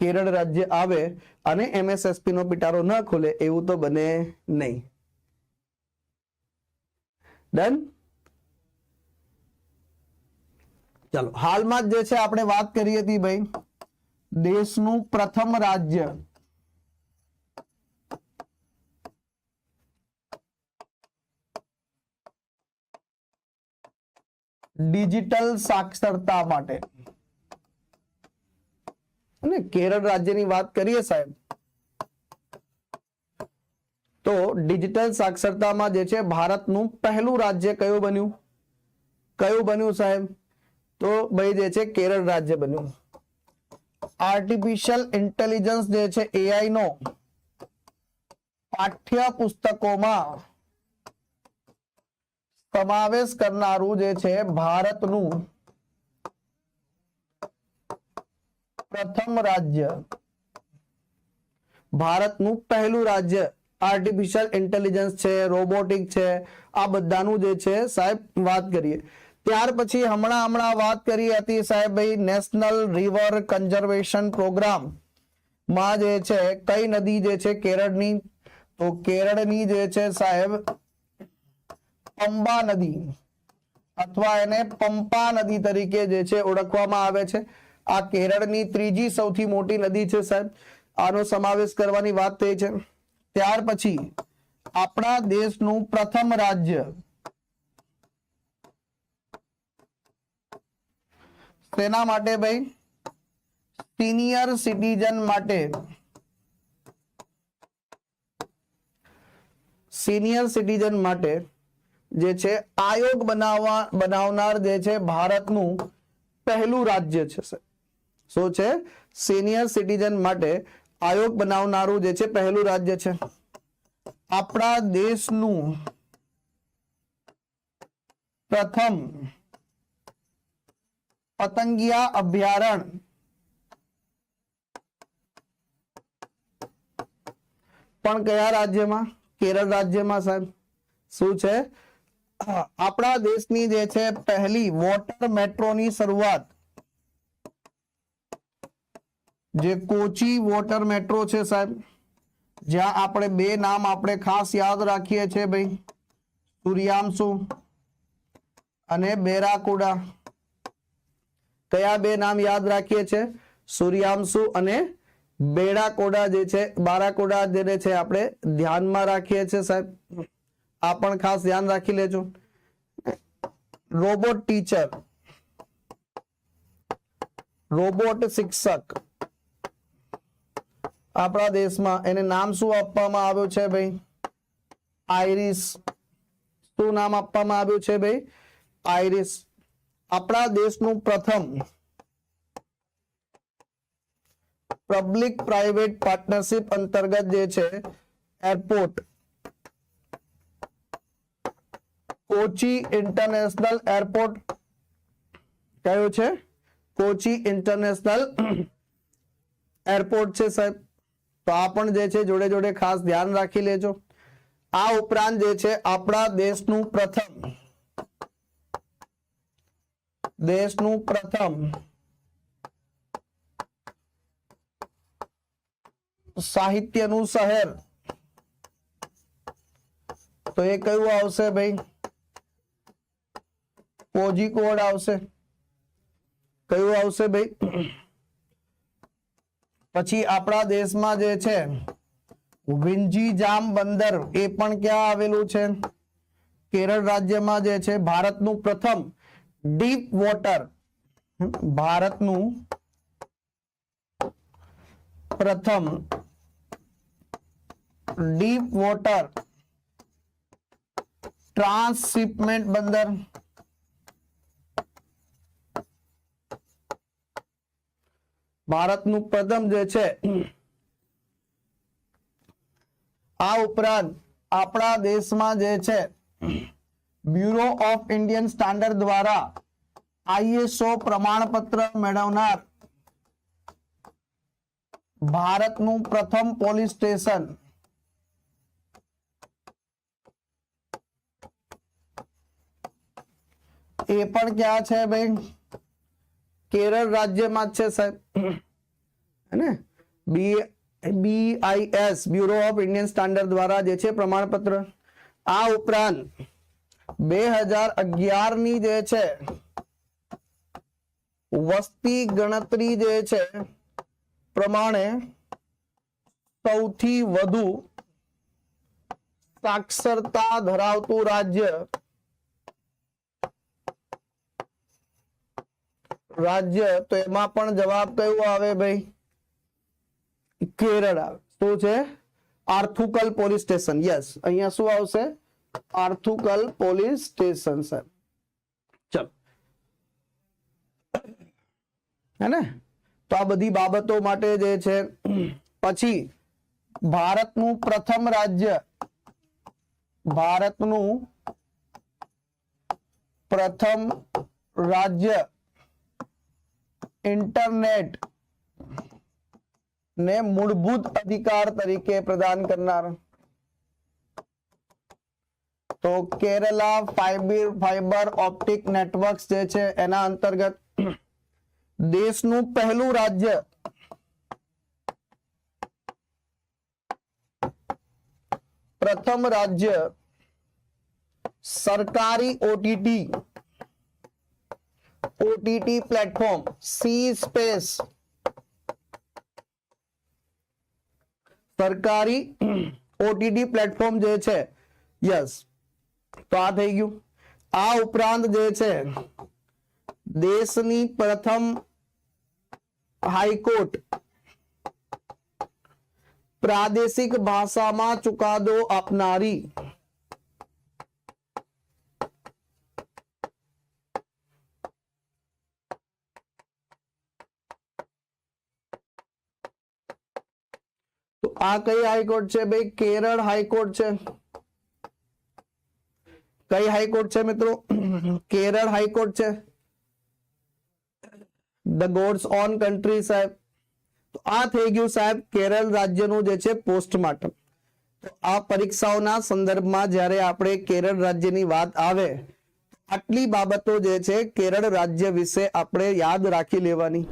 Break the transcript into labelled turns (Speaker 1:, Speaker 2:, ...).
Speaker 1: કેરળ રાજ્ય આવે અને એમએસએસપી નો પિટારો ન ખુલે, એવું તો બને નહીં. ડન ચાલો, હાલમાં જ છે, આપણે વાત કરી હતી ભાઈ, દેશનું પ્રથમ રાજ્ય. ડિજિટલ સાક્ષરતા માટે. અને કેરળ રાજ્યની વાત કરીએ સાહેબ, તો ડિજિટલ સાક્ષરતામાં જે છે ભારતનું પહેલું રાજ્ય કયું બન્યું? કયું બન્યું સાહેબ? તો ભાઈ જે છે કેરળ રાજ્ય બન્યું. આર્ટિફિશિયલ ઇન્ટેલિજન્સ જે છે એઆઈ નો પાઠ્ય પુસ્તકોમાં સમાવેશ કરનારું જે છે ભારતનું પ્રથમ રાજ્ય ભારતનું પહેલું રાજ્ય આર્ટિફિશિયલ ઇન્ટેલિજન્સ છે રોબોટિક છે, આ બધાનું જે છે સાહેબ વાત કરીએ. ત્યાર પછી હમણાં હમણાં વાત કરી હતી સાહેબ ભાઈ નેશનલ રિવર કન્ઝર્વેશન પ્રોગ્રામમાં જે છે, કઈ નદી જે છે કેરળની? તો કેરળની જે છે સાહેબ, પંબા નદી. અથવા એને પંપા નદી તરીકે જે છે ઓળખવામાં આવે છે. આ કેરળની ત્રીજી સૌથી મોટી નદી છે, સાહેબ. આનો સમાવેશ કરવાની વાત થઈ છે. ત્યાર પછી આપણા દેશનું પ્રથમ રાજ્ય તેના માટે ભાઈ? સિનિયર સિટીઝન માટે. સિનિયર સિટીઝન માટે જે છે, આયોગ બનાવવા, બનાવનાર જે છે, ભારતનું પહેલું રાજ્ય છે સર શું છે સિનિયર સિટીઝન માટે આયોગ બનાવનારું જે છે પહેલું રાજ્ય છે. આપણા દેશનું પ્રથમ પતંગિયા અભયારણ્ય પણ કયા રાજ્યમાં? કેરળ રાજ્યમાં સાહેબ. શું છે? આપણા દેશની જે છે પહેલી વોટર મેટ્રોની શરૂઆત જે કોચી વોટર મેટ્રો છે સાહેબ, જ્યાં આપણે બે નામ આપણે ખાસ યાદ રાખીએ છીએ ભાઈ. સૂર્યાંશુ અને બેરાકુડા. કયા બે નામ યાદ રાખીએ છીએ? સૂર્યાંશુ અને બેડાકોડા જે છે, બારાકોડા જેને છે આપણે ધ્યાનમાં રાખીએ છીએ સાહેબ. આ પણ ખાસ ધ્યાન રાખી લેજો. Robot teacher. રોબોટ શિક્ષક. આપણા દેશમાં એને નામ શું આપવામાં આવ્યું છે ભાઈ? આઈરિસ શું નામ આપવામાં આવ્યું છે ભાઈ? આઈરિસ આપણા દેશનું પ્રથમ પબ્લિક પ્રાઇવેટ પાર્ટનરશિપ અંતર્ગત જે છે એરપોર્ટ કોચી ઇન્ટરનેશનલ એરપોર્ટ કયો છે? કોચી ઇન્ટરનેશનલ એરપોર્ટ છે સાહેબ. તો આ પણ જે છે, જોડે જોડે ખાસ ધ્યાન રાખી લેજો. આ ઉપરાંત જે છે, આપણા દેશનું પ્રથમ દેશનું પ્રથમ સાહિત્યનું શહેર. તો એ કયું આવશે ભાઈ? કોઝીકોડ આવશે. કયું આવશે ભાઈ? પછી આપણા દેશમાં જે છે, વિંજી જામ બંદર એ પણ ક્યાં આવેલું છે? કેરળ રાજ્યમાં જે છે, ભારતનું પ્રથમ ડીપ વોટર ભારતનું પ્રથમ ડીપ વોટર ટ્રાન્સશિપમેન્ટ બંદર. ભારતનું પ્રથમ જે છે, આ ઉપરાંત આપણા દેશમાં જે છે બ્યુરો ઓફ ઇન્ડિયન સ્ટાન્ડર્ડ દ્વારા આઈએસઓ પ્રમાણપત્ર મેળવનાર ભારતનું પ્રથમ પોલીસ સ્ટેશન એ પણ ક્યાં છે ભાઈ કેરળ રાજ્યમાં જ છે સાહેબ. હે B BIS bureau of Indian standard દ્વારા જે છે પ્રમાણપત્ર. આ ઉપરાંત બે હજાર અગિયારની જે છે વસ્તી ગણતરી જે છે પ્રમાણે સૌથી વધુ સાક્ષરતા ધરાવતું રાજ્ય રાજ્ય, તો એમાં પણ જવાબ કયો આવે ભાઈ? કેરળ આવે. શું છે? આર્થુકલ પોલીસ સ્ટેશન. યસ અહીંયા શું આવશે? આર્થુકલ પોલીસ સ્ટેશન સર ચલો. હે તો આ બધી બાબતો માટે જે છે, પછી ભારતનું પ્રથમ રાજ્ય. ભારતનું પ્રથમ રાજ્ય. ઇન્ટરનેટ ને મૂળભૂત અધિકાર તરીકે પ્રદાન કરનાર. તો Kerala fibre fibre optic networks જે છે એના અંતર્ગત દેશનું પહેલું રાજ્ય પ્રથમ રાજ્ય સરકારી OTT OTT platform C space સરકારી ઓટીટી પ્લેટફોર્મ જે છે યસ તો આ થઈ ગયું આ ઉપરાંત જે છે દેશની પ્રથમ હાઈકોર્ટ પ્રાદેશિક ભાષામાં ચુકાદો આપનારી આ કઈ હાઈકોર્ટ છે ભાઈ? કેરળ હાઈકોર્ટ છે. કઈ હાઈકોર્ટ છે મિત્રો? કેરળ હાઈકોર્ટ છે. ધ ગોડ્સ ઓન કન્ટ્રી સાહેબ. તો આ થઈ ગયું સાહેબ કેરળ રાજ્યનું જે છે પોસ્ટમોર્ટમ આ પરીક્ષાઓના સંદર્ભમાં જ્યારે આપણે કેરળ રાજ્યની વાત આવે આટલી બાબતો જે છે કેરળ રાજ્ય વિશે આપણે યાદ રાખી લેવાની.